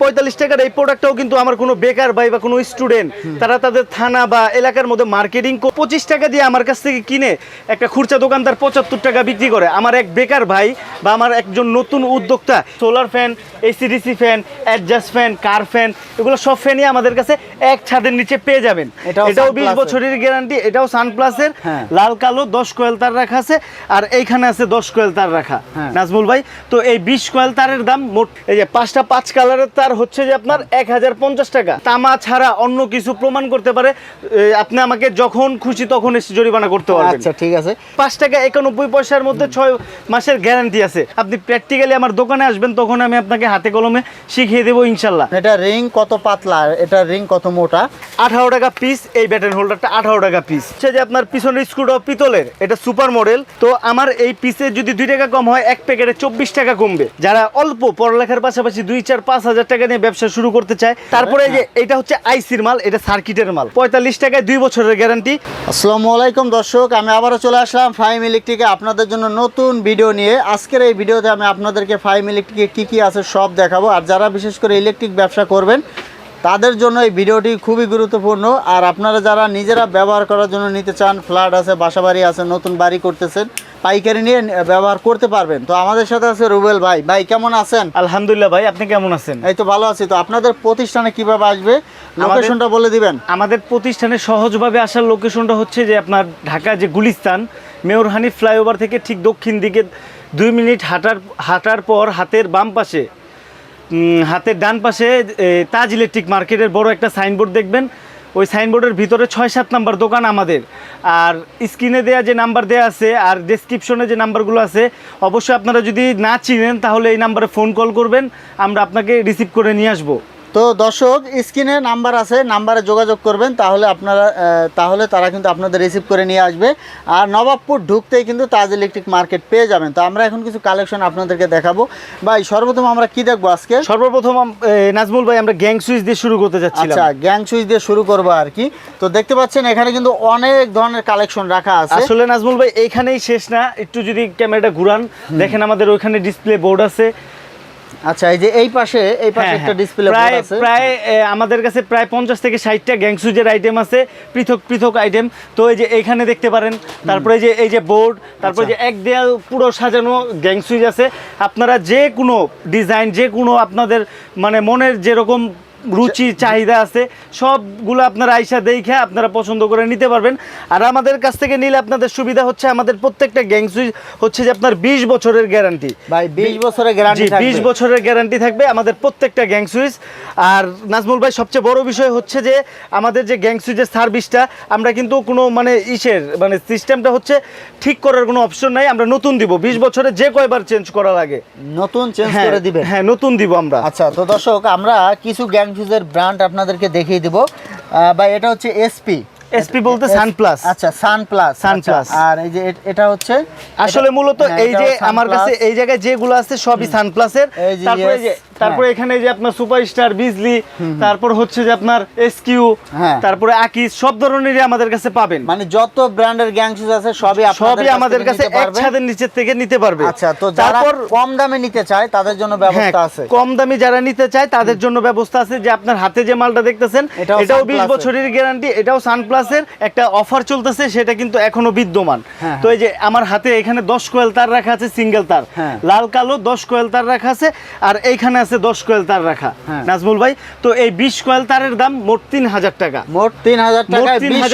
পঁয়তাল্লিশ টাকার এই প্রোডাক্টটাও কিন্তু আমার কোনো বেকার ভাই বা কোনো স্টুডেন্ট তারা তাদের থানা বা এলাকার মধ্যে মার্কেটিং পঁচিশ টাকা দিয়ে আমার কাছ থেকে কিনে একটা খুচরা দোকানদার পঁচাত্তর টাকা বিক্রি করে। আমার এক বেকার ভাই বা আমার একজন নতুন উদ্যোক্তা solar fan AC DC fan adjust fan car fan এগুলো সব ফ্যানই আমাদের কাছে এক ছাদের নিচে পেয়ে যাবেন। এটাও এটাও বিশ বছরের গ্যারান্টি এটাও সানপ্লাসের হ্যাঁ। লাল কালো দশ কোয়েল তার রাখা আছে আর এইখানে আছে দশ কোয়েল তার রাখা। হ্যাঁ। নাজমুল ভাই তো এই বিশ কোয়েল তারের দাম মোট এই যে পাঁচটা পাঁচ কালারের তার হচ্ছে যে আপনার এক হাজার পঞ্চাশ টাকা। তামা ছাড়া অন্য কিছু প্রমাণ করতে পারে আপনি আমাকে যখন খুশি তখন এসে জরিমানা করতে পারবেন। আচ্ছা ঠিক আছে। পাঁচ টাকা একানব্বই পয়সার মধ্যে ছয় মাসের গ্যারান্টি আছে। আপনি প্র্যাকটিক্যালি আমার দোকানে আসবেন তখন আমি আপনাকে হাতে কলমে শিখিয়ে দেবো ইনশাল্লাহ। এটা রিং কত পাতলা এটা রিং কত মোটা? আঠারো টাকা পিস এই ব্যাটেন হোল্ডারটা আঠারো টাকা পিস হচ্ছে যে আপনার পিছনের স্ক্রুটাও পিতলের এটা সুপার মডেল তো আমার এই পিসে যদি দুই টাকা কম হয় এক প্যাকেটে চব্বিশ টাকা কমবে। যারা অল্প পড়ালেখার পাশাপাশি দুই চার পাঁচ হাজার টাকা নিয়ে ব্যবসা শুরু করতে চায়। তারপরে যে এটা হচ্ছে আইসির মাল এটা সার্কিটের মাল। পঁয়তাল্লিশ টাকায় দুই বছরের গ্যারান্টি। আসসালামু আলাইকুম দর্শক আমি আবারও চলে আসলাম ফাইম ইলেকট্রিকে আপনাদের জন্য নতুন ভিডিও নিয়ে। আজকের এই ভিডিওতে আমি আপনাদেরকে ফাইম ইলেকট্রিকে কী কী আছে সব দেখাবো। আর যারা বিশেষ করে ইলেকট্রিক ব্যবসা করবেন তাদের জন্য এই ভিডিওটি খুবই গুরুত্বপূর্ণ। আর আপনারা যারা নিজেরা ব্যবহার করার জন্য নিতে চান ফ্ল্যাট আছে বাসাবাড়ি আছে নতুন বাড়ি করতেছেন পাইকারি নিয়ে ব্যবহার করতে পারবেন। তো আমাদের সাথে আছে রুবেল ভাই। ভাই কেমন আছেন? আলহামদুলিল্লাহ ভাই আপনি কেমন আছেন? এই তো ভালো আছি। তো আপনাদের প্রতিষ্ঠানে কীভাবে আসবে? লোকেশনটা বলে দিবেন। আমাদের প্রতিষ্ঠানে সহজভাবে আসার লোকেশনটা হচ্ছে যে আপনার ঢাকা যে গুলিস্তান মেয়র হানি ফ্লাইওভার থেকে ঠিক দক্ষিণ দিকে দুই মিনিট হাঁটার হাঁটার পর হাতের বাম পাশে হাতের ডান পাশে তাজ ইলেকট্রিক মার্কেটের বড় একটা সাইনবোর্ড দেখবেন। ওই সাইনবোর্ডের ভিতরে ছয় সাত নাম্বার দোকান আমাদের। আর স্ক্রিনে দেয়া যে নাম্বার দেওয়া আছে আর ডেসক্রিপশনে যে নাম্বারগুলো আছে, অবশ্যই আপনারা যদি না চিনেন, তাহলে এই নাম্বারে ফোন কল করবেন, আমরা আপনাকে রিসিভ করে নিয়ে আসব। তো দর্শক স্ক্রিনে নাম্বার আছে নাম্বারে যোগাযোগ করবেন তাহলে আপনারা তাহলে তারা কিন্তু আপনাদের রিসিভ করে নিয়ে আসবে। আর নবাবপুর ঢুকতেই কিন্তু তাজ ইলেকট্রিক মার্কেট পেয়ে যাবেন। তো আমরা এখন কিছু কালেকশন আপনাদেরকে দেখাবো। ভাই সর্বপ্রথম আমরা কি দেখব আজকে? সর্বপ্রথম নাজমুল ভাই আমরা গ্যাং সুইচ দিয়ে শুরু করতে যাচ্ছিলাম আচ্ছা গ্যাং সুইচ দিয়ে শুরু করব আর কি। তো দেখতে পাচ্ছেন এখানে কিন্তু অনেক ধরনের কালেকশন রাখা আছে। আসলে নাজমুল ভাই এইখানেই শেষ না। একটু যদি ক্যামেরাটা ঘুরান দেখেন আমাদের ওইখানে ডিসপ্লে বোর্ড আছে। আচ্ছা এই যে এই পাশে এই পাশে হ্যাঁ, একটা হ্যাঁ। ডিসপ্লে বোর্ড প্রায় আছে প্রায় আমাদের কাছে প্রায় পঞ্চাশ থেকে ষাটটা গ্যাং সুইচের আইটেম আছে পৃথক পৃথক আইটেম তো এই যে এইখানে দেখতে পারেন তারপরে যে এই যে বোর্ড তারপরে আচ্ছা। যে এক দেয়াল পুরো সাজানো গ্যাং সুইচ আছে আপনারা যে কোনো ডিজাইন যে কোনো আপনাদের মানে মনের যেরকম রুচি চাহিদা আছে সবগুলো আপনারা আইসা দেখে আপনারা পছন্দ করে নিতে পারবেন। আর আমাদের কাছ থেকে নিলে আপনাদের সুবিধা হচ্ছে আমাদের প্রত্যেকটা গ্যাং সুইচ হচ্ছে যে আপনার বিশ বছরের গ্যারান্টি। ভাই বিশ বছরের গ্যারান্টি বিশ বছরের গ্যারান্টি থাকবে আমাদের প্রত্যেকটা গ্যাং সুইচ আর নাজমুল ভাই সবচেয়ে বড় বিষয় হচ্ছে যে আমাদের যে গ্যাং সুইচের সার্ভিসটা আমরা কিন্তু কোনো মানে ইসের মানে সিস্টেমটা হচ্ছে ঠিক করার কোনো অপশন নাই। আমরা নতুন দিব। বিশ বছরে যে কয়বার চেঞ্জ করা লাগে। নতুন চেঞ্জ হ্যাঁ, করে দিবেন। হ্যাঁ নতুন দিব আমরা। আচ্ছা তো দর্শক আমরা কিছু গ্যাং ফিউজের ব্র্যান্ড আপনাদেরকে দেখিয়ে দিব। বা এটা হচ্ছে এসপি এসপি বলতে সান প্লাস আচ্ছা সান প্লাস সান প্লাস আর এই যে এটা হচ্ছে আসলে মূলত হ্যাঁ, এই যে আমার কাছে এই জায়গায় যেগুলো আছে সবই সান প্লাসের তারপরে যে তারপরে এখানে যে আপনার সুপারস্টার বিজলি তারপর হচ্ছে যে আপনার এসকিউ হ্যাঁ। তারপরে আকিস সব ধরনেরই আমাদের কাছে পাবেন। মানে যত ব্র্যান্ডের গ্যাং ফিউজ আছে সবই সবই আমাদের কাছে ছাদের নিচের থেকে নিতে পারবে। আচ্ছা তো যারা কম দামে নিতে চায় তাদের জন্য হ্যাঁ ব্যবস্থা আছে। কম দামি যারা নিতে চায় তাদের জন্য ব্যবস্থা আছে যে আপনার হাতে যে মালটা দেখতেছেন এটাও এটাও বিশ Sunplus-এর। বছরের গ্যারান্টি এটাও সানপ্লাসের একটা অফার চলতেছে সেটা কিন্তু এখনও বিদ্যমান। হ্যাঁ, তো এই যে আমার হাতে এখানে দশ কোয়েল তার রাখা আছে সিঙ্গেল তার। হ্যাঁ। লাল কালো দশ কোয়েল তার রাখা আছে। আর এইখানে আছে দশ কোয়েল তার রাখা হ্যাঁ। নাজমুল ভাই। তো এই বিশ কোয়েল তারের দাম মোট তিন হাজার টাকা। মোট তিন হাজার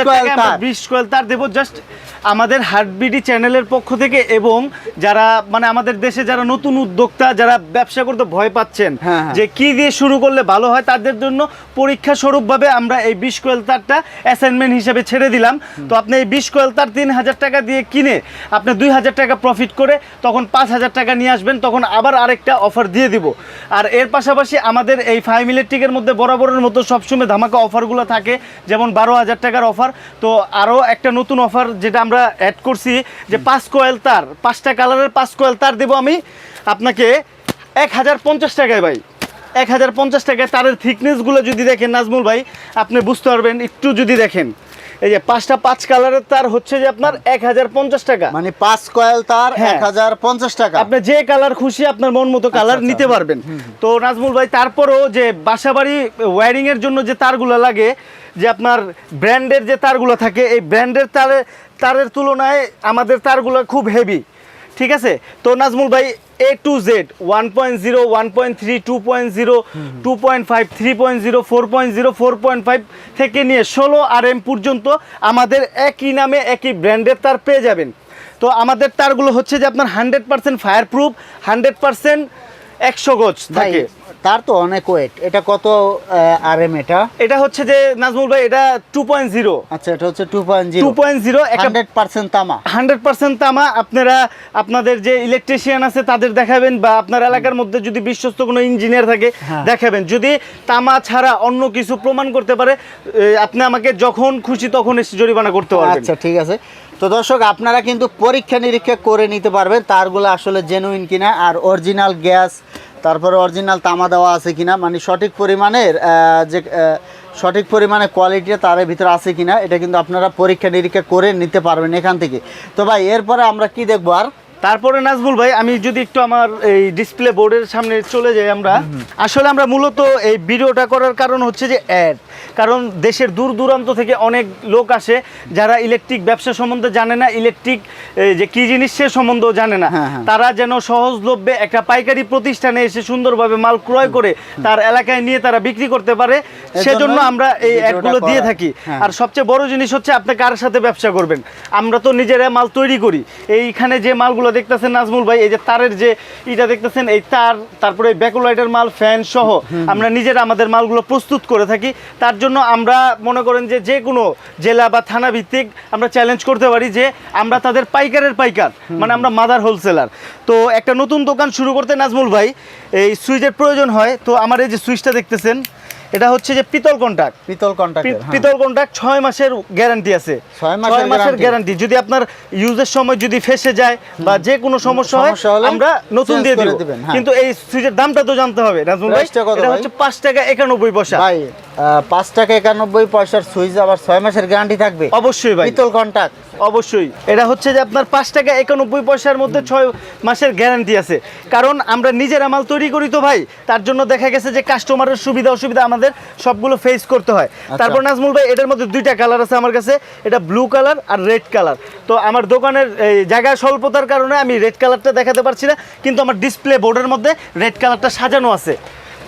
কয়েল তার। বিশ কোয়েল তার দেবো জাস্ট আমাদের হার্টবিডি চ্যানেলের পক্ষ থেকে এবং যারা মানে আমাদের দেশে যারা নতুন উদ্যোক্তা যারা ব্যবসা করতে ভয় পাচ্ছেন হ্যাঁ, হ্যাঁ। যে কি দিয়ে শুরু করলে ভালো হয় তাদের জন্য পরীক্ষা স্বরূপভাবে আমরা এই বিশ কোয়েল তারটা অ্যাসাইনমেন্ট হিসেবে ছেড়ে দিলাম। তো আপনি এই বিশ কোয়েল তার তিন হাজার টাকা দিয়ে কিনে আপনি দুই হাজার টাকা প্রফিট করে তখন পাঁচ হাজার টাকা নিয়ে আসবেন তখন আবার আরেকটা অফার দিয়ে দিব। আর এর পাশাপাশি আমাদের এই ফাইভ ইলেকট্রিকের মধ্যে বরাবরের মতো সবসময় ধামাকা অফারগুলো থাকে, যেমন বারো হাজার টাকার অফার তো আরও একটা নতুন অফার যেটা আমরা অ্যাড করছি, যে পাঁচ কোয়েল তার, পাঁচটা কালারের পাঁচ কোয়েল তার দেবো আমি আপনাকে এক হাজার পঞ্চাশ টাকায় ভাই। এক হাজার পঞ্চাশ টাকায় তারের থিকনেসগুলো যদি দেখেন, নাজমুল ভাই, আপনি বুঝতে পারবেন, একটু যদি দেখেন। এই যে পাঁচটা পাঁচ কালারের তার হচ্ছে যে আপনার এক হাজার পঞ্চাশ টাকা। মানে পাঁচ কয়েল তার হ্যাঁ। এক হাজার পঞ্চাশ টাকা। আপনি যে কালার খুশি আপনার মন মতো কালার আচ্ছা। নিতে পারবেন। তো নাজমুল ভাই তারপরও যে বাসাবাড়ি ওয়্যারিং এর জন্য যে তারগুলো লাগে যে আপনার ব্র্যান্ডের যে তারগুলো থাকে এই ব্র্যান্ডের তারে তারের তুলনায় আমাদের তারগুলো খুব হেভি ঠিক আছে? তো নাজমুল ভাই A to Z one point zero one point three two point zero two point five three point zero four point zero four point five থেকে নিয়ে ষোলো আর এম পর্যন্ত আমাদের একই নামে একই ব্র্যান্ডের তার পেয়ে যাবেন। তো আমাদের তারগুলো হচ্ছে যে আপনার hundred percent fireproof hundred percent একশো গজ থাকে। তার তো অনেক ওয়েট এটা কত আর এম এটা? এটা হচ্ছে যে নাজমুল ভাই এটা টু পয়েন্ট জিরো আচ্ছা এটা হচ্ছে two point zero two point zero একটা হান্ড্রেড পার্সেন্ট তামা। হান্ড্রেড পার্সেন্ট তামা। আপনারা আপনাদের যে ইলেকট্রিশিয়ান আছে তাদের দেখাবেন বা আপনার এলাকার মধ্যে যদি বিশ্বস্ত কোনো ইঞ্জিনিয়ার থাকে হ্যাঁ। দেখাবেন। যদি তামা ছাড়া অন্য কিছু প্রমাণ করতে পারে আপনি আমাকে যখন খুশি তখন এসে জরিমানা করতে পারবেন। আচ্ছা ঠিক আছে। তো দর্শক আপনারা কিন্তু পরীক্ষা নিরীক্ষা করে নিতে পারবেন তারগুলো আসলে জেনুইন কিনা আর অরিজিনাল গ্যাস তারপরে অরিজিনাল তামা দেওয়া আছে কিনা মানে সঠিক পরিমাণের যে সঠিক পরিমাণে কোয়ালিটিটা তার ভিতরে আছে কিনা, এটা কিন্তু আপনারা পরীক্ষা নিরীক্ষা করে নিতে পারবেন এখান থেকে। তো ভাই, এরপরে আমরা কি দেখব আর? তারপরে নাজমুল ভাই আমি যদি একটু আমার এই ডিসপ্লে বোর্ডের সামনে চলে যাই আমরা। আসলে আমরা মূলত এই ভিডিওটা করার কারণ হচ্ছে যে অ্যাড কারণ দেশের দূর দূরান্ত থেকে অনেক লোক আসে যারা ইলেকট্রিক ব্যবসা সম্বন্ধে জানে না ইলেকট্রিক যে কি জিনিস সে সম্বন্ধেও জানে না। হ্যাঁ, হ্যাঁ। তারা যেন সহজলভ্যে একটা পাইকারি প্রতিষ্ঠানে এসে সুন্দরভাবে মাল ক্রয় করে তার এলাকায় নিয়ে তারা বিক্রি করতে পারে সেজন্য আমরা এই অ্যাডগুলো দিয়ে থাকি। হ্যাঁ। আর সবচেয়ে বড় জিনিস হচ্ছে আপনি কার সাথে ব্যবসা করবেন? আমরা তো নিজেরা মাল তৈরি করি। এইখানে যে মালগুলো দেখতেছেন নাজমুল ভাই, এই যে তারের যে এটা দেখতেছেন, এই তার, তারপরে ব্যাকলাইটের মাল, ফ্যান সহ আমরা নিজেরা আমাদের মালগুলো প্রস্তুত করে থাকি। তার জন্য আমরা মনে করেন যে যে কোনো জেলা বা থানা ভিত্তিক আমরা চ্যালেঞ্জ করতে পারি যে আমরা তাদের পাইকারের পাইকার মানে আমরা মাদার হোলসেলার তো একটা নতুন দোকান শুরু করতে নাজমুল ভাই, এই সুইচের প্রয়োজন হয়। তো আমার এই যে সুইচটা দেখতেছেন এটা হচ্ছে যে পিতল কন্ট্রাক্ট পিতল কন্ট্রাক্ট পিতল কন্ট্রাক্ট ছয় মাসের গ্যারান্টি আছে। ছয় মাসের গ্যারান্টি যদি আপনার ইউজের সময় যদি ফেসে যায় বা যে কোনো সমস্যা হয় আমরা নতুন দিয়ে দিব। হ্যাঁ। কিন্তু এই সুইচের দামটা তো জানতে হবে এটা হচ্ছে পাঁচ টাকা একানব্বই পয়সা। পাঁচ টাকা একানব্বই পয়সার সুইচ আবার ছয় মাসের গ্যারান্টি থাকবে। অবশ্যই ভাই। পিতল কন্ট্রাক্ট অবশ্যই। এটা হচ্ছে যে আপনার পাঁচ টাকা একানব্বই পয়সার মধ্যে ছয় মাসের গ্যারান্টি আছে। কারণ আমরা নিজের মাল তৈরি করি তো ভাই তার জন্য দেখা গেছে যে কাস্টমারের সুবিধা অসুবিধা আমাদের সবগুলো ফেস করতে হয়। আচ্ছা। তারপর নাজমুল ভাই এটার মধ্যে দুইটা কালার আছে আমার কাছে এটা ব্লু কালার আর রেড কালার তো আমার দোকানের এই জায়গা স্বল্পতার কারণে আমি রেড কালারটা দেখাতে পারছি না কিন্তু আমার ডিসপ্লে বোর্ডের মধ্যে রেড কালারটা সাজানো আছে।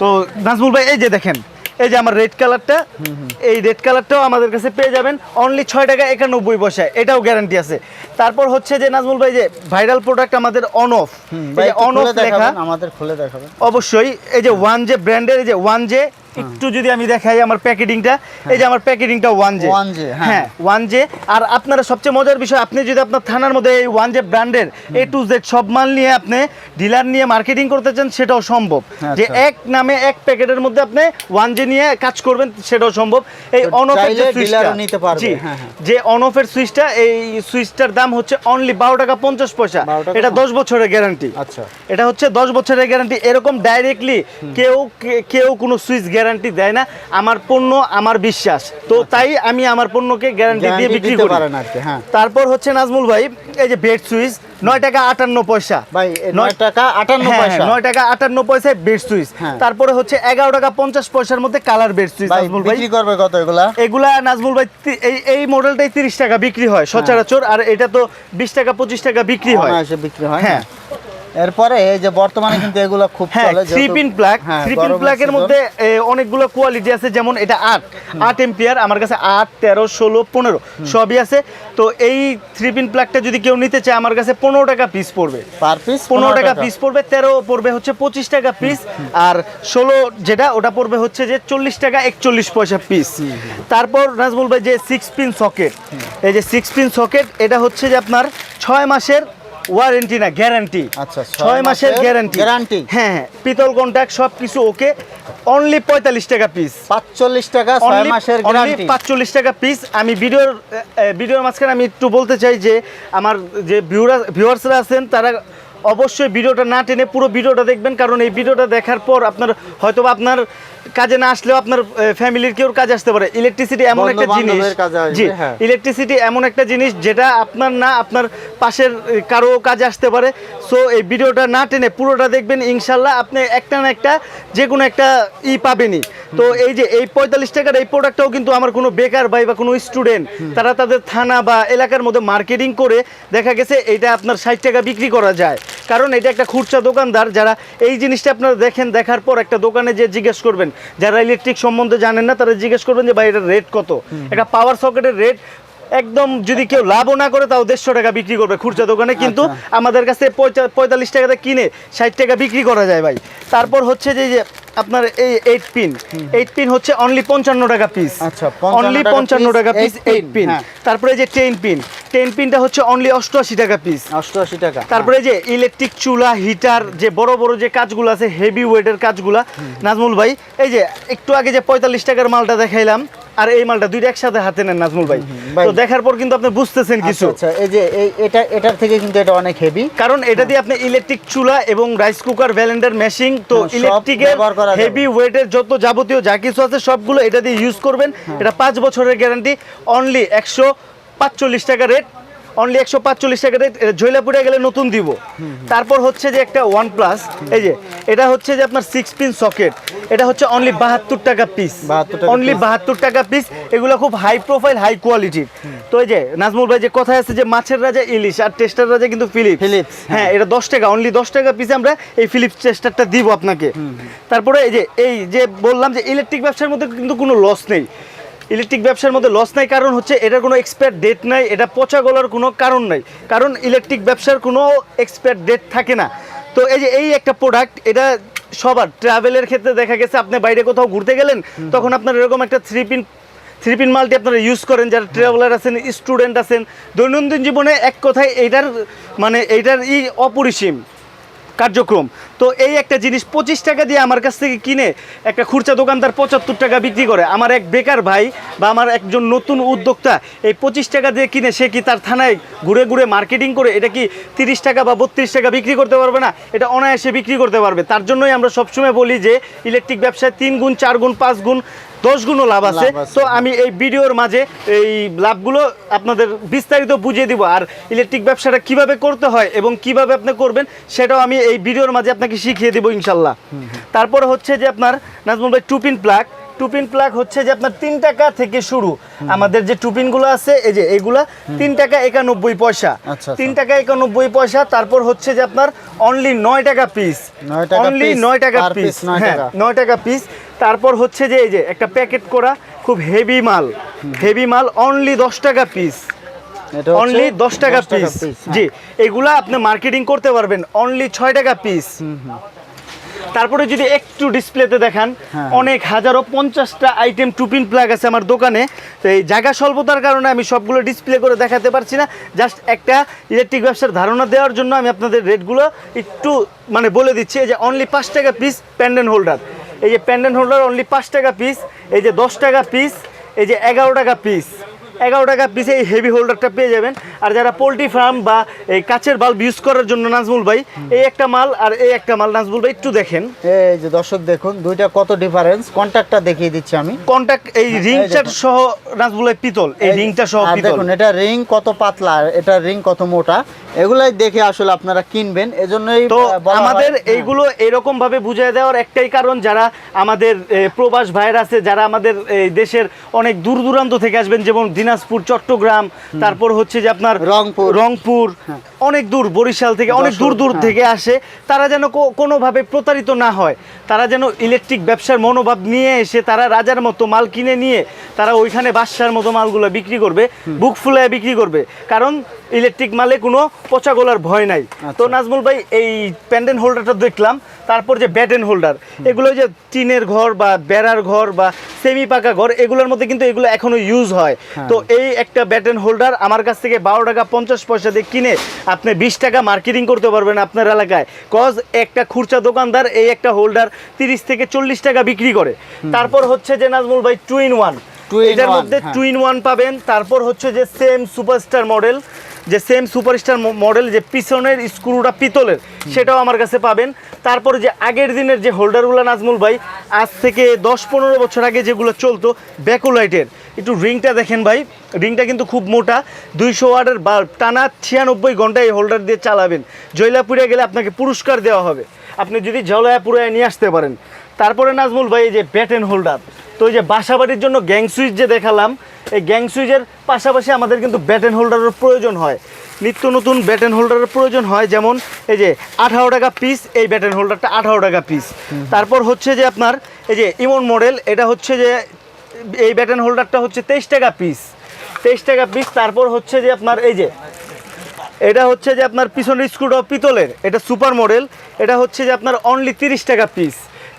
তো নাজমুল ভাই এই যে দেখেন। এই যে আমার রেড কালারটা এই রেড কালারটাও আমাদের কাছে পেয়ে যাবেন। অনলি ছয় টাকা একানব্বই পয়সায়। এটাও গ্যারান্টি আছে। তারপর হচ্ছে যে নাজমুল ভাই যে ভাইরাল প্রোডাক্ট আমাদের অন অফ অন অফ লেখা আমাদের খুলে দেখাবেন। অবশ্যই এই যে ওয়ান জে ব্র্যান্ডের এই যে ওয়ান জে একটু যদি আমি দেখাই আমার প্যাকেটিংটা এই যে আমার প্যাকেটিংটা ওয়ান জে 1J, হ্যাঁ। হ্যাঁ ওয়ান জে আর আপনারা সবচেয়ে মজার বিষয় আপনি যদি আপনার থানার মধ্যে এই ওয়ান জে ব্র্যান্ডের এ টু জেড সব মাল নিয়ে আপনি ডিলার নিয়ে মার্কেটিং করতে চান সেটাও সম্ভব। যে আচ্ছা। এক নামে এক প্যাকেটের মধ্যে আপনি ওয়ান জে নিয়ে কাজ করবেন সেটাও সম্ভব। এই অন অফের যে সুইচটা নিতে পারবে, হ্যাঁ, হ্যাঁ। যে অন অফের সুইচটা এই সুইচটার দাম হচ্ছে অনলি বারো টাকা পঞ্চাশ পয়সা। এটা দশ বছরের গ্যারান্টি আচ্ছা। এটা হচ্ছে দশ বছরের গ্যারান্টি এরকম ডাইরেক্টলি কেউ কেউ কোনো সুইচ গ্যারান্টি দেয় না আমার পণ্য আমার বিশ্বাস। তো তাই আমি আমার পণ্যকে গ্যারান্টি দিয়ে বিক্রি করি। হ্যাঁ। তারপর হচ্ছে নাজমুল ভাই এই যে বেড সুইচ নয় টাকা আটান্ন পয়সা। ভাই নয় টাকা আটান্ন হ্যাঁ, পয়সা। নয় টাকা আটান্ন পয়সায় বেড সুইচ হ্যাঁ। তারপরে হচ্ছে এগারো টাকা পঞ্চাশ পয়সার মধ্যে কালার বেড সুইচ নাজমুল ভাই। বিক্রি করবে কত এগুলা? এগুলা নাজমুল ভাই এই এই মডেলটাই তিরিশ টাকা বিক্রি হয় সচরাচর। আর এটা তো বিশ টাকা পঁচিশ টাকা বিক্রি হয়। বিক্রি হয়। হ্যাঁ। এরপরে এই যে বর্তমানে কিন্তু এগুলো খুব হ্যাঁ চলে three pin plug three pin প্লাগের মধ্যে অনেকগুলো কোয়ালিটি আছে যেমন এটা আট। আট এম্পিয়ার আমার কাছে আট তেরো ষোলো পনেরো সবই আছে। তো এই থ্রি পিন প্লাগটা যদি কেউ নিতে চায় আমার কাছে পনেরো টাকা পিস পড়বে। পার পিস পনেরো টাকা পিস পড়বে তেরো পড়বে হচ্ছে পঁচিশ টাকা পিস আর ষোলো যেটা ওটা পড়বে হচ্ছে যে চল্লিশ টাকা একচল্লিশ পয়সা পিস তারপর নাজমুল ভাই যে সিক্স পিন সকেট এই যে সিক্স পিন সকেট এটা হচ্ছে যে আপনার ছয় মাসের ওয়ারেন্টি না গ্যারান্টি আচ্ছা, ছয় মাসের মাসের গ্যারান্টি হ্যাঁ হ্যাঁ পিতল কন্ট্যাক্ট সব কিছু ওকে অনলি পঁয়তাল্লিশ টাকা পিস পাঁচচল্লিশ টাকা ছয় মাসের গ্যারান্টি পাঁচচল্লিশ টাকা পিস আমি ভিডিওর ভিডিওর মাঝখানে আমি একটু বলতে চাই যে আমার যে ভিউয়ার্সরা আছেন তারা অবশ্যই ভিডিওটা না টেনে পুরো ভিডিওটা দেখবেন কারণ এই ভিডিওটা দেখার পর আপনার হয়তো আপনার কাজে না আসলেও আপনার ফ্যামিলির কেউ কাজে আসতে পারে। ইলেকট্রিসিটি এমন একটা জিনিস। জি হ্যাঁ। ইলেকট্রিসিটি এমন একটা জিনিস যেটা আপনার না আপনার পাশের কারও কাজে আসতে পারে। সো এই ভিডিওটা না টেনে পুরোটা দেখবেন ইনশাল্লাহ আপনি একটা না একটা যে কোনো একটা ই পাবেনই। তো এই যে এই পঁয়তাল্লিশ টাকার এই প্রোডাক্টটাও কিন্তু আমার কোনো বেকার ভাই বা কোনো স্টুডেন্ট তারা তাদের থানা বা এলাকার মধ্যে মার্কেটিং করে দেখা গেছে এটা আপনার ষাট টাকা বিক্রি করা যায়। কারণ এটা একটা খুচরা দোকানদার যারা এই জিনিসটা আপনারা দেখেন দেখার পর একটা দোকানে যে জিজ্ঞেস করবেন। যারা ইলেকট্রিক সম্বন্ধে জানেন না তারা জিজ্ঞেস করবেন যে ভাই এটার রেট কত? একটা পাওয়ার সকেটের রেট একদম যদি কেউ লাভও না করে তাও দেড়শো টাকা বিক্রি করবে খুচরা দোকানে। কিন্তু আমাদের কাছে পঁয়তাল্লিশ টাকাতে কিনে ষাট টাকা বিক্রি করা যায় ভাই। তারপর হচ্ছে যে আপনার এই এইট পিন এইট পিন হচ্ছে অনলি পঞ্চান্ন টাকা পিস আচ্ছা, অনলি পঞ্চান্ন টাকা পিস এইট পিন হ্যাঁ। তারপরে যে টেন পিন টেন পিনটা হচ্ছে অনলি অষ্টআশি টাকা পিস অষ্টআশি টাকা তারপরে যে ইলেকট্রিক চুলা হিটার যে বড় বড় যে কাজগুলো আছে হেভি ওয়েটের কাজগুলা। নাজমুল ভাই এই যে একটু আগে যে পঁয়তাল্লিশ টাকার মালটা দেখাইলাম আর এই মালটা দুইটা একসাথে হাতে নেন নাজমুল ভাই। তো দেখার পর কিন্তু আপনি বুঝতেছেন কিছু। আচ্ছা আচ্ছা এই যে এই এটা এটার থেকে কিন্তু এটা অনেক হেভি কারণ এটা দিয়ে আপনি ইলেকট্রিক চুলা এবং রাইস কুকার ভ্যালেন্ডার মেশিং তো ইলেকট্রিকের করা হেভি ওয়েটের যত যাবতীয় যা কিছু আছে সবগুলো এটা দিয়ে ইউজ করবেন। হ্যাঁ। এটা পাঁচ বছরের গ্যারান্টি অনলি একশো পাঁচচল্লিশ টাকা রেট অনলি একশো পাঁচচল্লিশ টাকা রেট ঝৈলা গেলে নতুন দিব। তারপর হচ্ছে যে একটা ওয়ান প্লাস এই যে এটা হচ্ছে যে আপনার সিক্স পিন সকেট এটা হচ্ছে অনলি বাহাত্তর টাকা পিস অনলি বাহাত্তর টাকা পিস এগুলো খুব হাই প্রোফাইল হাই কোয়ালিটির তো এই যে নাজমুল ভাই যে কথা আছে যে মাছের রাজা ইলিশ আর টেস্টার রাজা কিন্তু ফিলিপ Philips, হ্যাঁ। এটা দশ টাকা অনলি দশ টাকা পিসে আমরা এই ফিলিপস টেস্টারটা দিব আপনাকে। তারপরে এই যে এই যে বললাম যে ইলেকট্রিক ব্যবসার মধ্যে কিন্তু কোনো লস নেই। ইলেকট্রিক ব্যবসার মধ্যে লস নাই কারণ হচ্ছে এটার কোনো এক্সপায়ার ডেট নাই এটা পচা গলার কোনো কারণ নাই। কারণ ইলেকট্রিক ব্যবসার কোনো এক্সপায়ার ডেট থাকে না। তো এই যে এই একটা প্রোডাক্ট এটা সবার ট্রাভেলের ক্ষেত্রে দেখা গেছে আপনি বাইরে কোথাও ঘুরতে গেলেন তখন আপনার এরকম একটা থ্রি পিন থ্রি পিন মালটি আপনারা ইউজ করেন যারা ট্রাভেলার আছেন স্টুডেন্ট আছেন দৈনন্দিন জীবনে এক কথায় এইটার মানে এইটার ই অপরিসীম। কার্যক্রম। তো এই একটা জিনিস পঁচিশ টাকা দিয়ে আমার কাছ থেকে কিনে একটা খুচরা দোকানদার পঁচাত্তর টাকা বিক্রি করে। আমার এক বেকার ভাই বা আমার একজন নতুন উদ্যোক্তা এই পঁচিশ টাকা দিয়ে কিনে সে কি তার থানায় ঘুরে ঘুরে মার্কেটিং করে এটা কি তিরিশ টাকা বা বত্রিশ টাকা বিক্রি করতে পারবে না? এটা অনায়াসে বিক্রি করতে পারবে। তার জন্যই আমরা সবসময় বলি যে, ইলেকট্রিক ব্যবসায় তিন গুণ, চার গুণ, পাঁচ গুণ দশ গুণও লাভ আছে। তো আমি এই ভিডিওর মাঝে এই লাভগুলো আপনাদের বিস্তারিত বুঝিয়ে দিব। আর ইলেকট্রিক ব্যবসাটা কীভাবে করতে হয় এবং কীভাবে আপনি করবেন সেটাও আমি এই ভিডিওর মাঝে আপনাকে শিখিয়ে দেবো ইনশাল্লাহ। তারপর হচ্ছে যে আপনার নাজমুল ভাই টুপিন প্লাগ টুপিন প্লাগ হচ্ছে যে আপনার তিন টাকা থেকে শুরু। আমাদের যে টুপিনগুলো আছে এই যে এগুলা তিন টাকা একানব্বই পয়সা। আচ্ছা, তিন টাকা একানব্বই পয়সা তারপর হচ্ছে যে আপনার অনলি নয় টাকা পিস অনলি নয় টাকা পিস হ্যাঁ নয় টাকা পিস তারপর হচ্ছে যে এই যে একটা প্যাকেট করা খুব হেভি মাল। হেভি মাল অনলি দশ টাকা পিস অনলি দশ টাকা পিস হ্যাঁ। জি এগুলা আপনি মার্কেটিং করতে পারবেন অনলি ছয় টাকা পিস তারপরে যদি একটু ডিসপ্লেতে দেখান হ্যাঁ। অনেক হাজারো পঞ্চাশটা আইটেম টুপিন প্লাগ আছে আমার দোকানে। তো এই জায়গা স্বল্পতার কারণে আমি সবগুলো ডিসপ্লে করে দেখাতে পারছি না। জাস্ট একটা ইলেকট্রিক ব্যবসার ধারণা দেওয়ার জন্য আমি আপনাদের রেটগুলো একটু মানে বলে দিচ্ছি। যে অনলি পাঁচ টাকা পিস প্যান্ডেন্ট হোল্ডার এই যে প্যান্ডেন্ট হোল্ডার অনলি পাঁচ টাকা পিস এই যে দশ টাকা পিস এই যে এগারো টাকা পিস এগারো টাকা পিসে এই হেভি হোল্ডারটা পেয়ে যাবেন। আর যারা পোলট্রি ফার্ম বা এই কাচের বাল্ব ইউজ করার জন্য নাজমুল ভাই এই একটা মাল আর এই একটা মাল নাজমুল ভাই একটু দেখেন। এই যে দর্শক দেখুন দুইটা কত ডিফারেন্স কন্ট্যাক্টটা দেখিয়ে দিচ্ছি আমি। কন্টাক্ট এই রিংটা দেখুন। সহ নাজমুল ভাই পিতল এই রিংটা সহ পিতল। দেখুন এটা রিং কত পাতলা আর এটা রিং কত মোটা? এগুলাই দেখে আসলে আপনারা কিনবেন। এজন্যই তো হয়- আমাদের হ্যাঁ। এইগুলো এরকম ভাবে বুঝিয়ে দেওয়ার একটাই কারণ যারা আমাদের প্রবাস ভাইয়ের আছে যারা আমাদের এই দেশের অনেক দূর দূরান্ত থেকে আসবেন যেমন দিনাজপুর চট্টগ্রাম তারপর হচ্ছে যে আপনার রংপুর। রংপুর অনেক দূর বরিশাল থেকে অনেক দূর দূর হ্যাঁ। থেকে আসে। তারা যেন কোনোভাবে প্রতারিত না হয়। তারা যেন ইলেকট্রিক ব্যবসার মনোভাব নিয়ে এসে তারা রাজার মতো মাল কিনে নিয়ে তারা ওইখানে বাদশার মতো মালগুলো বিক্রি করবে বুক ফুলায় বিক্রি করবে। কারণ ইলেকট্রিক মালে কোনো পচা গোলার ভয় নাই। তো নাজমুল ভাই এই প্যান্ডেন্ট হোল্ডারটা দেখলাম তারপর যে ব্যাটেন হোল্ডার এগুলো যে টিনের ঘর বা বেড়ার ঘর বা সেমি পাকা ঘর এগুলোর মধ্যে কিন্তু এগুলো এখনও ইউজ হয়। তো এই একটা ব্যাটেন হোল্ডার আমার কাছ থেকে বারো টাকা পঞ্চাশ পয়সা দিয়ে কিনে আপনি বিশ টাকা মার্কেটিং করতে পারবেন আপনার এলাকায়। কজ একটা খুচরা দোকানদার এই একটা হোল্ডার তিরিশ থেকে চল্লিশ টাকা বিক্রি করে। তারপর হচ্ছে যে নাজমুল ভাই টু ইন ওয়ান এটার মধ্যে হ্যাঁ। টু ইন ওয়ান পাবেন। তারপর হচ্ছে যে সেম সুপারস্টার মডেল যে সেম সুপারস্টার মডেল যে পিছনের স্ক্রুটা পিতলের, সেটাও আমার কাছে পাবেন। তারপরে যে আগের দিনের যে হোল্ডারগুলো নাজমুল ভাই, আজ থেকে দশ পনেরো বছর আগে যেগুলো চলতো ব্যাকোলাইটের একটু রিংটা দেখেন ভাই রিংটা কিন্তু খুব মোটা, দুইশো ওয়ার্ডের বাল্ব টানা ছিয়ানব্বই ঘণ্টা এই হোল্ডার দিয়ে চালাবেন। জৈলাপুরে গেলে আপনাকে পুরস্কার দেওয়া হবে। আপনি যদি জলাপুরে নিয়ে আসতে পারেন। তারপরে নাজমুল ভাই, এই যে ব্যাটেন হোল্ডার তো এই যে বাসাবাড়ির জন্য গ্যাং সুইচ যে দেখালাম, এই গ্যাং সুইচের পাশাপাশি আমাদের কিন্তু ব্যাটেন হোল্ডারের প্রয়োজন হয়। নিত্য নতুন ব্যাটেন হোল্ডারের প্রয়োজন হয়, যেমন এই যে আঠারো টাকা পিস এই ব্যাটেন হোল্ডারটা আঠারো টাকা পিস তারপর হচ্ছে যে আপনার এই যে ইমন মডেল এটা হচ্ছে যে এই ব্যাটেন হোল্ডারটা হচ্ছে তেইশ টাকা পিস তেইশ টাকা পিস তারপর হচ্ছে যে আপনার এই যে এটা হচ্ছে যে আপনার পিছনের স্ক্রুটা পিতলের, এটা সুপার মডেল এটা হচ্ছে যে আপনার অনলি তিরিশ টাকা পিস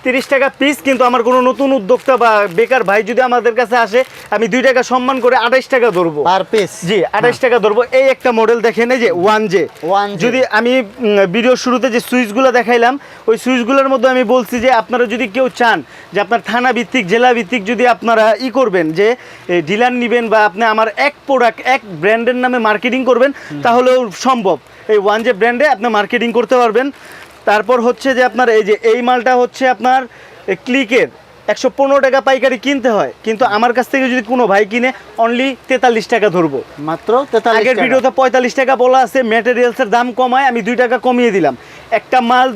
তিরিশ টাকা পিস কিন্তু আমার কোনো নতুন উদ্যোক্তা বা বেকার ভাই যদি আমাদের কাছে আসে আমি দুই টাকা সম্মান করে আঠাইশ টাকা ধরবো। পার পিস জি আঠাইশ টাকা ধরবো। এই একটা মডেল দেখেন এই যে ওয়ান জে 1J যদি আমি ভিডিও শুরুতে যে সুইচগুলো দেখাইলাম ওই সুইচগুলোর মধ্যে আমি বলছি যে আপনারা যদি কেউ চান যে আপনার থানা ভিত্তিক জেলা ভিত্তিক যদি আপনারা ই করবেন যে ডিলার নেবেন বা আপনি আমার এক প্রোডাক্ট এক ব্র্যান্ডের নামে মার্কেটিং করবেন তাহলেও সম্ভব। এই ওয়ান জে ব্র্যান্ডে আপনি মার্কেটিং করতে পারবেন। তারপর হচ্ছে যে আপনার এই যে এই মালটা হচ্ছে আপনার ক্লিকের। একশো পনেরো টাকা পাইকারি কিনতে হয়। কিন্তু আমার কাছ থেকে যদি কোনো ভাই কিনে অনলি তেতাল্লিশ টাকা ধরবো। মাত্র আগের। ভিডিওতে পঁয়তাল্লিশ টাকা বলা আছে ম্যাটেরিয়ালসের দাম কমায় আমি দুই টাকা কমিয়ে দিলাম। একটা মাল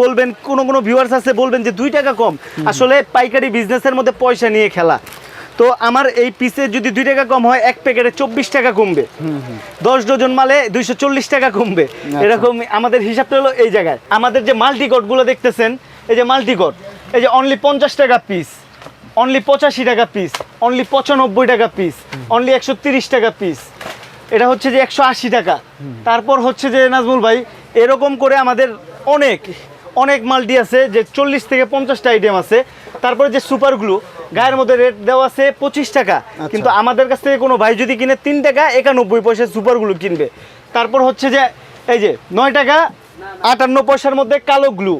বলবেন কোনো কোনো ভিউয়ার্স আছে বলবেন যে দুই টাকা কম। আসলে পাইকারি বিজনেসের মধ্যে পয়সা নিয়ে খেলা। তো আমার এই পিসের যদি দুই টাকা কম হয় এক প্যাকেটে চব্বিশ টাকা কমবে। দশ ডজন মালে দুইশো চল্লিশ টাকা কমবে। এরকম আমাদের হিসাবটা হলো এই জায়গায়। আমাদের যে মাল্টিকটগুলো দেখতেছেন এই যে মাল্টিকট এই যে অনলি পঞ্চাশ টাকা পিস অনলি পঁচাশি টাকা পিস অনলি পঁচানব্বই টাকা পিস অনলি একশো তিরিশ টাকা পিস এটা হচ্ছে যে একশো আশি টাকা। তারপর হচ্ছে যে নাজমুল ভাই এরকম করে আমাদের অনেক অনেক মাল্টি আছে যে চল্লিশ থেকে পঞ্চাশটা আইটেম আছে। তারপরে যে সুপারগুলো গায়ের মধ্যে রেট দেওয়া আছে পঁচিশ টাকা। কিন্তু আমাদের কাছ থেকে কোনো ভাই যদি কিনে তিন টাকা একানব্বই পয়সা সুপারগুলো কিনবে। তারপর হচ্ছে যে এই যে নয় টাকা আটান্ন পয়সার মধ্যে কালো গ্লু।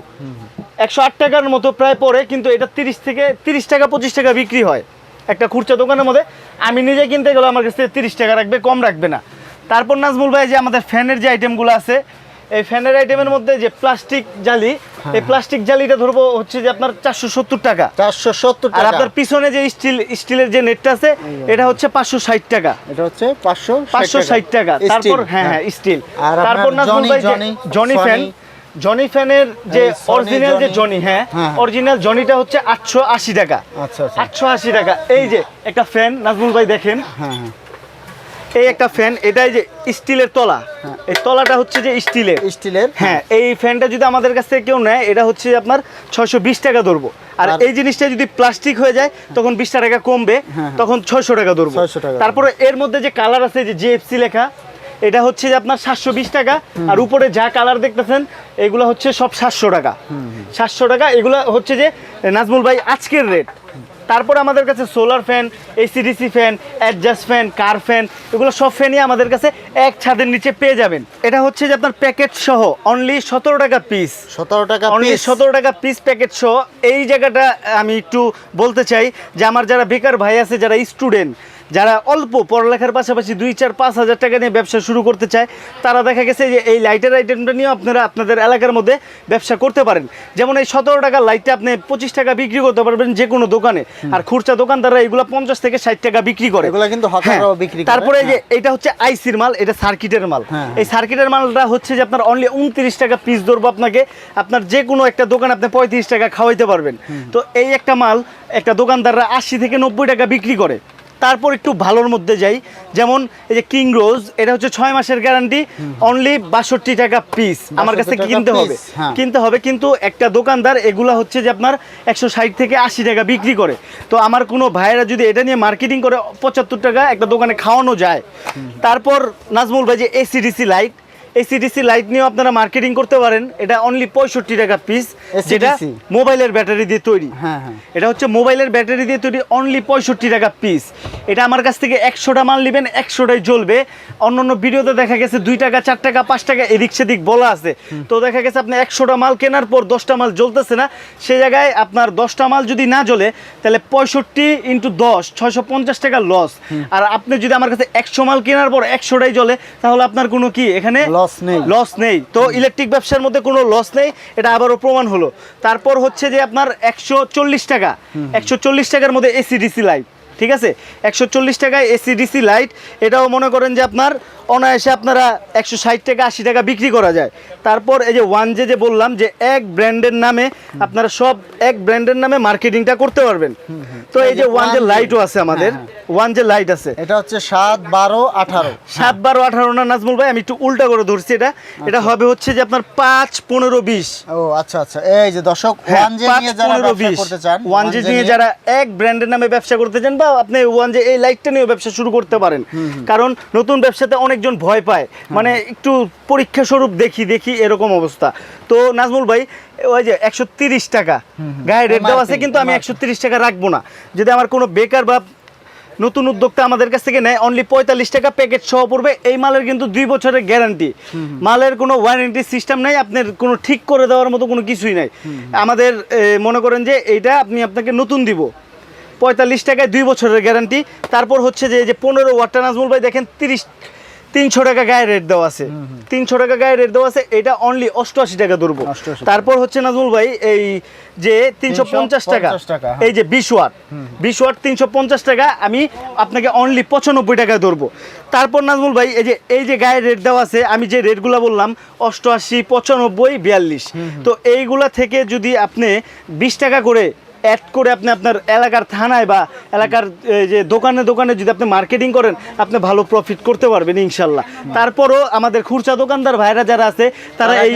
একশো আট টাকার মতো প্রায় পড়ে কিন্তু এটা তিরিশ থেকে তিরিশ টাকা পঁচিশ টাকা বিক্রি হয়। একটা খুচরা দোকানের মধ্যে আমি নিজে কিনতে গেলে আমার কাছ থেকে তিরিশ টাকা রাখবে কম রাখবে না। তারপর নাজমুল ভাই যে আমাদের ফ্যানের যে আইটেমগুলো আছে এই ফ্যানের আইটেমের মধ্যে যে প্লাস্টিক জালি এই প্লাস্টিক জালিটা ধরবো হচ্ছে যে আপনার চারশো সত্তর টাকা। চারশো সত্তর আর টাকা। আপনার পিছনে যে স্টিল স্টিলের যে নেটটা আছে এটা হচ্ছে পাঁচশো ষাট টাকা। এটা হচ্ছে পাঁচশো পাঁচশো ষাট টাকা। তারপর হ্যাঁ। হ্যাঁ স্টিল। তারপর না জনি- ভাই জনি- জনি ফ্যান জনি ফ্যানের যে অরিজিনাল যে জনি। হ্যাঁ হ্যাঁ। অরিজিনাল জনিটা হচ্ছে আটশো আশি টাকা। আচ্ছা আচ্ছা। আটশো আশি টাকা। এই যে একটা ফ্যান নাজমুল ভাই দেখেন। হ্যাঁ হ্যাঁ। এই একটা ফ্যান এটাই যে স্টিলের তলা। এই তলাটা হচ্ছে যে স্টিলের। স্টিলের হ্যাঁ। এই ফ্যানটা যদি আমাদের কাছ থেকে কেউ নেয় এটা হচ্ছে আপনার ছয়শো বিশ টাকা ধরবো। আর এই জিনিসটা যদি প্লাস্টিক হয়ে যায় তখন বিশ টাকা কমবে হ্যাঁ। তখন ছয়শো টাকা ধরবো। 600 টাকা। তারপরে এর মধ্যে যে কালার আছে যে জিএফসি লেখা এটা হচ্ছে যে আপনার সাতশো বিশ টাকা। আর উপরে যা কালার দেখতেছেন এগুলো হচ্ছে সব সাতশো টাকা। সাতশো টাকা এগুলো হচ্ছে যে নাজমুল ভাই আজকের রেট তারপর আমাদের কাছে solar fan AC DC fan adjust fan car fan এগুলো সব ফ্যানই আমাদের কাছে এক ছাদের নিচে পেয়ে যাবেন। এটা হচ্ছে যে আপনার প্যাকেট সহ অনলি সতেরো টাকা পিস সতেরো টাকা অনলি সতেরো টাকা পিস প্যাকেট সহ। এই জায়গাটা আমি একটু বলতে চাই যে আমার যারা বেকার ভাই আছে যারা স্টুডেন্ট যারা অল্প পড়ালেখার পাশাপাশি দুই চার পাঁচ হাজার টাকা নিয়ে ব্যবসা শুরু করতে চায় তারা দেখা গেছে যে এই লাইটের আইটেমটা নিয়েও আপনারা আপনাদের এলাকার মধ্যে ব্যবসা করতে পারেন। যেমন এই সতেরো টাকার লাইটটা আপনি পঁচিশ টাকা বিক্রি করতে পারবেন যে কোনো দোকানে। আর খুচরা দোকানদাররা এগুলো পঞ্চাশ থেকে ষাট টাকা বিক্রি করে। এগুলা কিন্তু হ্যাঁ, বিক্রি তারপরে যে হ্যাঁ। এটা হচ্ছে আইসির মাল এটা সার্কিটের মাল। হ্যাঁ, এই সার্কিটের মালটা হচ্ছে যে আপনার অনলি উনত্রিশ টাকা পিস ধরবো আপনাকে। আপনার যে কোনো একটা দোকান আপনি পঁয়ত্রিশ টাকা খাওয়াইতে পারবেন। তো এই একটা মাল একটা দোকানদাররা আশি থেকে নব্বই টাকা বিক্রি করে। তারপর একটু ভালোর মধ্যে যাই। যেমন এই যে কিং রোজ এটা হচ্ছে ছয় মাসের গ্যারান্টি অনলি বাষট্টি টাকা পিস আমার কাছে কিনতে হবে। হ্যাঁ। কিনতে হবে কিন্তু একটা দোকানদার এগুলা হচ্ছে যে আপনার একশো ষাট থেকে আশি টাকা বিক্রি করে। তো আমার কোনো ভাইয়েরা যদি এটা নিয়ে মার্কেটিং করে পঁচাত্তর টাকা একটা দোকানে খাওয়ানো যায়। তারপর নাজমুল ভাই যে এসিডিসি লাইট এসিডিসি লাইট নিয়েও আপনারা মার্কেটিং করতে পারেন। এটা অনলি পঁয়ষট্টি টাকা পিস যেটা মোবাইলের ব্যাটারি দিয়ে তৈরি। হ্যাঁ হ্যাঁ। এটা হচ্ছে মোবাইলের ব্যাটারি দিয়ে তৈরি অনলি পঁয়ষট্টি টাকা পিস এটা আমার কাছ থেকে একশোটা মাল নেবেন একশোটাই জ্বলবে। অন্য অন্য ভিডিওতে দেখা গেছে দুই টাকা চার টাকা পাঁচ টাকা এদিক সেদিক বলা আছে। তো দেখা গেছে আপনি একশোটা মাল কেনার পর দশটা মাল জ্বলতেছে না। সে জায়গায় আপনার দশটা মাল যদি না জ্বলে তাহলে পঁয়ষট্টি ইন্টু দশ ছয়শো পঞ্চাশ টাকা লস আর আপনি যদি আমার কাছে একশো মাল কেনার পর একশোটাই জ্বলে তাহলে আপনার কোনো কি এখানে লস নেই। লস নেই। তো ইলেকট্রিক ব্যবসার মধ্যে কোনো লস নেই এটা আবারও প্রমাণ হলো। তারপর হচ্ছে যে আপনার একশো চল্লিশ টাকা একশো চল্লিশ টাকার মধ্যে এসি ডিসি লাইট ঠিক আছে? একশো চল্লিশ টাকায় এসি ডিসি লাইট। এটাও মনে করেন যে আপনার অনায়াসে আপনারা একশো ষাট টাকা আশি টাকা বিক্রি করা যায়। তারপর এই যে ওয়ান জে যে বললাম যে এক ব্র্যান্ডের নামে আপনারা সব এক ব্র্যান্ডের নামে মার্কেটিংটা করতে পারবেন। তো এই যে ওয়ান জে লাইটও আছে আমাদের। ওয়ান জে লাইট আছে। এটা হচ্ছে সাত বারো আঠারো। সাত বারো আঠারো না নাজমুল ভাই আমি একটু উল্টা করে ধরছি এটা। এটা হবে হচ্ছে যে আপনার পাঁচ পনেরো বিশ। ও আচ্ছা আচ্ছা। এই যে দর্শক ওয়ান জে নিয়ে যারা ব্যবসা করতে চান ওয়ান জে নিয়ে যারা এক ব্র্যান্ডের নামে ব্যবসা করতে চান বা আপনি ওয়ান যে এই লাইটটা নিয়ে ব্যবসা শুরু করতে পারেন। কারণ নতুন ব্যবসাতে অনেকজন ভয় পায়। মানে একটু পরীক্ষা স্বরূপ দেখি দেখি এরকম অবস্থা। তো নাজমুল ভাই ওই যে একশো তিরিশ টাকা। গায়ে রেট দেওয়া আছে কিন্তু আমি একশো তিরিশ টাকা রাখব না। যদি আমার কোনো বেকার বা নতুন উদ্যোক্তা আমাদের কাছ থেকে নেয় অনলি পঁয়তাল্লিশ টাকা প্যাকেট সহ পড়বে। এই মালের কিন্তু দুই বছরের গ্যারান্টি মালের কোনো ওয়ারেন্টি সিস্টেম নাই আপনার কোনো ঠিক করে দেওয়ার মতো কোনো কিছুই নাই। আমাদের মনে করেন যে এইটা আপনি আপনাকে নতুন দিব। পঁয়তাল্লিশ টাকায় দুই বছরের গ্যারান্টি তারপর হচ্ছে যে এই যে পনেরো ওয়াটটা নাজমুল ভাই দেখেন তিরিশ তিনশো টাকা গায়ে রেট দেওয়া আছে। তিনশো টাকা গায়ে রেট দেওয়া আছে এটা অনলি অষ্টআশি টাকা ধরবো। তারপর হচ্ছে নাজমুল ভাই এই যে তিনশো পঞ্চাশ টাকা 350 টাকা, হ্যাঁ। এই যে বিশ ওয়াট বিশ ওয়াট তিনশো পঞ্চাশ টাকা আমি আপনাকে অনলি পঁচানব্বই টাকায় ধরবো। তারপর নাজমুল ভাই এই যে এই যে গায়ে রেট দেওয়া আছে আমি যে রেটগুলো বললাম অষ্টআশি পঁচানব্বই বিয়াল্লিশ। তো এইগুলা থেকে যদি আপনি বিশ টাকা করে অ্যাড করে আপনি আপনার এলাকার থানায় বা এলাকার যে দোকানে দোকানে যদি আপনি মার্কেটিং করেন আপনি ভালো প্রফিট করতে পারবেন ইনশাল্লাহ। তারপরও আমাদের খুচরা দোকানদার ভাইরা যারা আছে তারা এই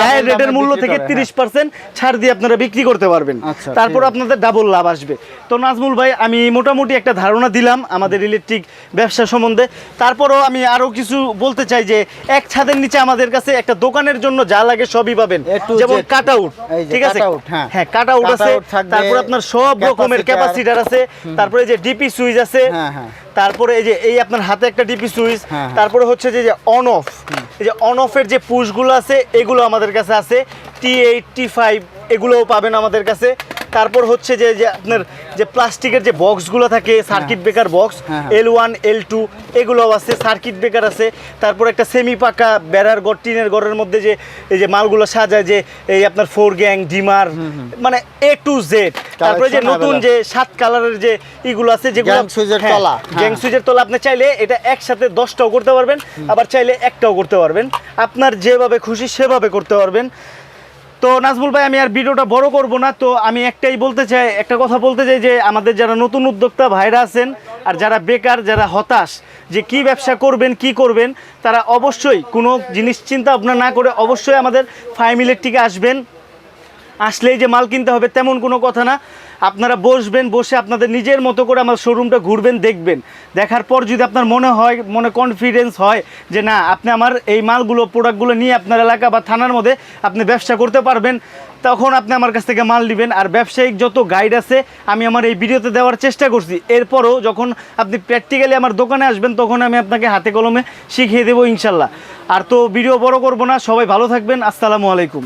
গায়ের রেটের মূল্য থেকে হ্যাঁ। তিরিশ পার্সেন্ট ছাড় দিয়ে আপনারা বিক্রি করতে পারবেন। আচ্ছা, তারপর আপনাদের ডাবল লাভ আসবে। তো নাজমুল ভাই আমি মোটামুটি একটা ধারণা দিলাম আমাদের ইলেকট্রিক ব্যবসা সম্বন্ধে। তারপরও আমি আরও কিছু বলতে চাই যে এক ছাদের নিচে আমাদের কাছে একটা দোকানের জন্য যা লাগে সবই পাবেন। যেমন। কাট আউট ঠিক আছে? হ্যাঁ। হ্যাঁ কাট আউট আছে তারপর আপনার সব রকমের ক্যাপাসিটার আছে তারপরে যে ডিপি সুইচ আছে হ্যাঁ, হ্যাঁ। তারপরে এই যে এই আপনার হাতে একটা ডিপি সুইচ হ্যাঁ। তারপরে হচ্ছে যে অন অফ এই যে অন অফের যে পুশগুলো আছে এগুলো আমাদের কাছে আছে টি এইটটি ফাইভ এগুলোও পাবেন আমাদের কাছে তারপর হচ্ছে যে যে আপনার যে প্লাস্টিকের যে বক্সগুলো থাকে সার্কিট ব্রেকার বক্স হ্যাঁ, হ্যাঁ। এল ওয়ান এল টু এগুলোও আছে সার্কিট ব্রেকার আছে। তারপর একটা সেমি পাকা বেড়ার গড় টিনের ঘরের মধ্যে যে এই যে মালগুলো সাজায় যে এই আপনার ফোর গ্যাং ডিমার মানে এ টু জেড তারপরে যে নতুন যে সাত কালারের যে ইগুলো আছে যেগুলো হ্যাঁ, তলা, গ্যাং হ্যাঁ। সুইচের তলা আপনি চাইলে এটা একসাথে দশটাও করতে পারবেন আবার চাইলে একটাও করতে পারবেন। আপনার যেভাবে খুশি সেভাবে করতে পারবেন। তো নাজবুল ভাই, আমি আর ভিডিওটা বড় করব না। তো আমি একটাই বলতে চাই, একটা কথা বলতে চাই যে আমাদের যারা নতুন উদ্যোক্তা ভাইরা আছেন আর যারা বেকার, যারা হতাশ, যে কি ব্যবসা করবেন, কি করবেন, তারা অবশ্যই কোনো জিনিস চিন্তা ভাবনা না করে অবশ্যই আমাদের ফাইমিলের টিকে আসবেন। আসলেই যে মাল কিনতে হবে তেমন কোনো কথা না। আপনারা বসবেন, বসে আপনাদের নিজের মতো করে আমার শোরুমটা ঘুরবেন, দেখবেন। দেখার পর যদি আপনার মনে হয়, মনে কনফিডেন্স হয় যে না, আপনি আমার এই মালগুলো প্রোডাক্টগুলো নিয়ে আপনার এলাকা বা থানার মধ্যে আপনি ব্যবসা করতে পারবেন, তখন আপনি আমার কাছ থেকে মাল নেবেন। আর ব্যবসায়িক যত গাইড আছে, আমি আমার এই ভিডিওতে দেওয়ার চেষ্টা করছি। এরপরও যখন আপনি প্র্যাকটিক্যালি আমার দোকানে আসবেন, তখন আমি আপনাকে হাতে কলমে শিখিয়ে দেবো ইনশাল্লাহ। আর তো ভিডিও বড় করব না, সবাই ভালো থাকবেন, আসসালামু আলাইকুম।